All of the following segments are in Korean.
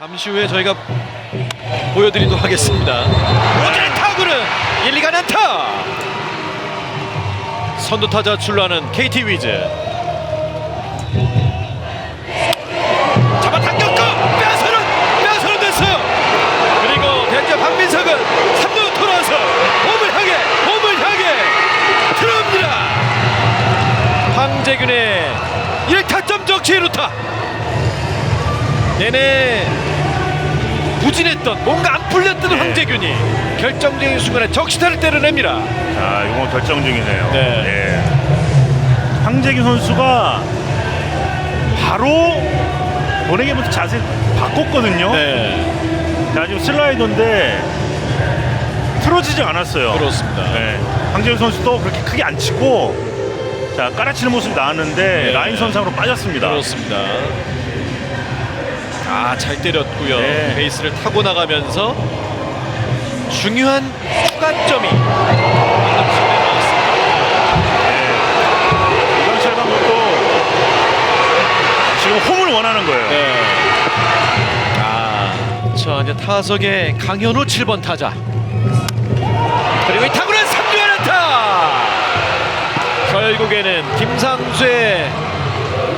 잠시 후에 저희가 보여드리도록 하겠습니다. 오늘 타구는 1, 2가 안타. 선두 타자 출루하는 KT 위즈. 잡아 당겼고 빼서는 됐어요. 그리고 대자 박민석은 3루 돌아서 홈을 향해 홈을 향해 들어옵니다. 황재균의 1타점 적시 루타. 내내 부진했던 뭔가 안 풀렸던 네. 황재균이 결정적인 순간에 적시타를 때려냅니다. 자, 이건 결정적이네요. 네. 예. 황재균 선수가 바로 보내기부터 자세 바꿨거든요. 네, 자, 지금 슬라이더인데 틀어지지 않았어요. 그렇습니다. 네. 황재균 선수도 그렇게 크게 안 치고 자, 깔아치는 모습이 나왔는데 네. 라인 선상으로 빠졌습니다. 그렇습니다. 아, 잘 때렸고요. 네. 베이스를 타고 나가면서 중요한 추가점이 나왔습니다. 이강철 감독도 지금 홈을 원하는 거예요. 네. 아, 자 이제 타석에 강현우 7번 타자. 그리고 이 타구는 3루 안타. 결국에는 김상수의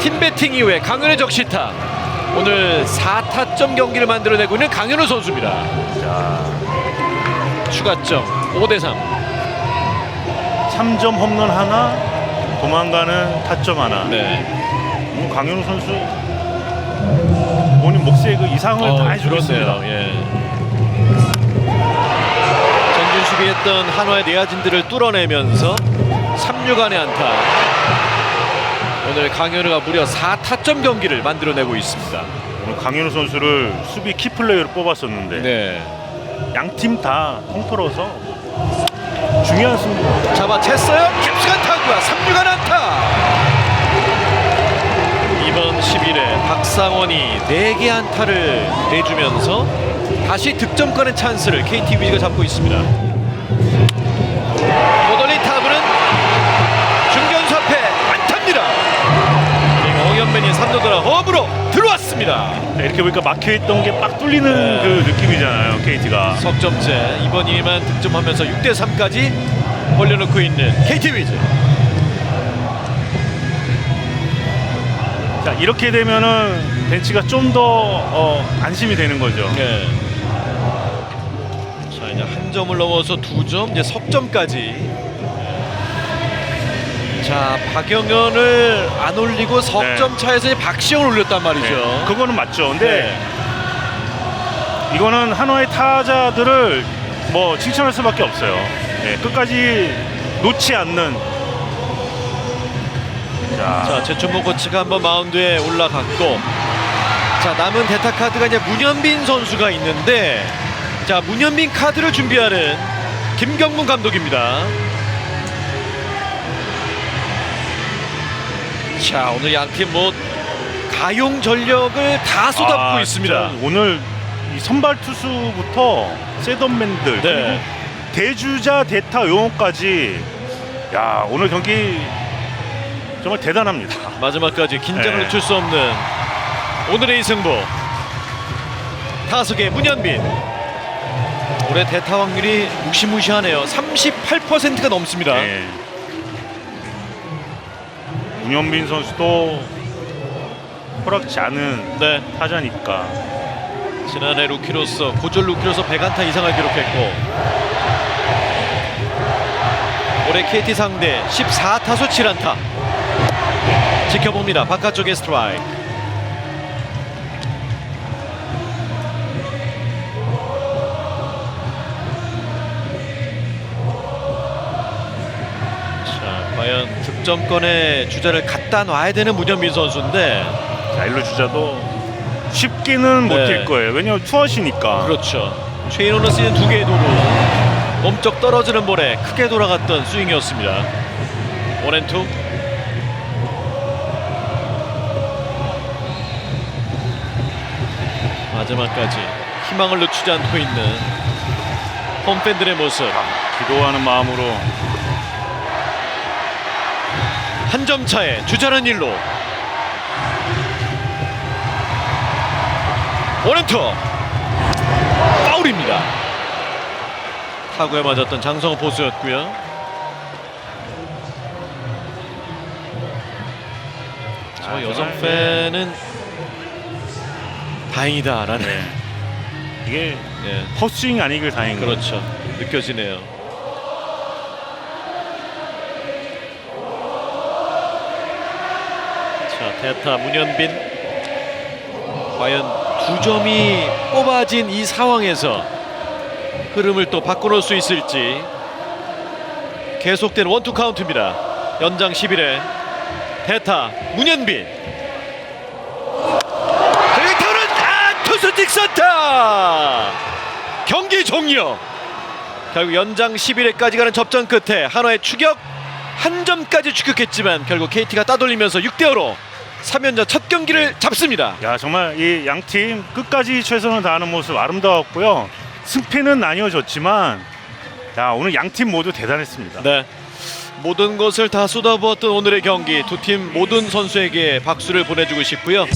팀 배팅 이후에 강현우 적시타. 오늘 4타점 경기를 만들어내고 있는 강현우 선수입니다. 자, 추가점 5대 3. 3점 홈런 하나, 도망가는 타점 하나. 네. 음, 강현우 선수 본인 몫의 그 이상을 다 해주고 있습니다. 예. 전진 수비했던 한화의 내야진들을 뚫어내면서 3루간의 안타. 오늘 강현우가 무려 4타점 경기를 만들어내고 있습니다. 오늘 강현우 선수를 수비 키플레이어로 뽑았었는데 네. 양 팀 다 통틀어서 중요한 승부. 잡아챘어요. 캡스간 타구가 3루간 안타. 이번 11회 박상원이 4개 안타를 내주면서 다시 득점 권의 찬스를 KT 위즈가 잡고 있습니다. 3루 돌아 홈으로 들어왔습니다. 네, 이렇게 보니까 막혀있던 게 빡 뚫리는 네. 그 느낌이잖아요, KT가. 석점째 이번 이니만 득점하면서 6대 3까지 올려놓고 있는 KT 위즈. 자, 이렇게 되면은 벤치가 좀더 어, 안심이 되는 거죠. 네. 자 이제 한 점을 넘어서 두 점, 이제 석점까지. 자 박영현을 안 올리고 석점 차에서 이제 박시영을 올렸단 말이죠. 네, 그거는 맞죠. 근데 네. 이거는 한화의 타자들을 뭐 칭찬할 수밖에 없어요. 네, 끝까지 놓지 않는. 자, 자 최춘모 코치가 한번 마운드에 올라갔고, 자 남은 대타 카드가 이제 문현빈 선수가 있는데, 자 문현빈 카드를 준비하는 김경문 감독입니다. 자 오늘 양팀 뭐 가용 전력을 다 쏟아붓고 아, 있습니다. 진짜 오늘 이 선발 투수부터 세던맨들 네. 그리고 대주자 대타 용어까지 야 오늘 경기 정말 대단합니다. 마지막까지 긴장을 네. 놓칠 수 없는 오늘의 이 승부 타석의 문현빈 올해 대타 확률이 무시무시하네요 38%가 넘습니다 네. 문현빈 선수도 허락지 않은 네. 타자니까. 지난해 루키로서 고졸 루키로서 100안타 이상을 기록했고 올해 KT 상대 14타수 7안타. 지켜봅니다. 바깥쪽의 스트라이크 득점권의 주자를 갖다 놔야 되는 문현빈 선수인데 자 일루 주자도 쉽게는 네. 못뛸 거예요. 왜냐면 투어시니까. 그렇죠. 최인호는 시즌 두 개의 도루 몸쪽 떨어지는 볼에 크게 돌아갔던 스윙이었습니다. 원앤투 마지막까지 희망을 늦추지 않고 있는 홈팬들의 모습 기도하는 마음으로 한 점 차에 주자는 일로 원앤투 파울입니다. 타구에 맞았던 장성호 포수였고요. 저 아, 여성 정말, 팬은 다행이다라는 네. 이게 예, 헛스윙 아니길 거죠. 그렇죠 느껴지네요. 자 테타 문현빈. 과연 두 점이 뽑아진 이 상황에서 흐름을 또 바꿔놓을 수 있을지. 계속된 원투 카운트입니다. 연장 11회 테타 문현빈. 그리고는 아 투수 직선타 경기 종료! 결국 연장 11회까지 가는 접전 끝에 한화의 추격 한 점까지 추격했지만 결국 KT가 따돌리면서 6대 5로 3연전 첫 경기를 잡습니다. 야 정말 이 양 팀 끝까지 최선을 다하는 모습 아름다웠고요. 승패는 나뉘어졌지만 야 오늘 양 팀 모두 대단했습니다. 네. 모든 것을 다 쏟아부었던 오늘의 경기 두 팀 모든 선수에게 박수를 보내주고 싶고요.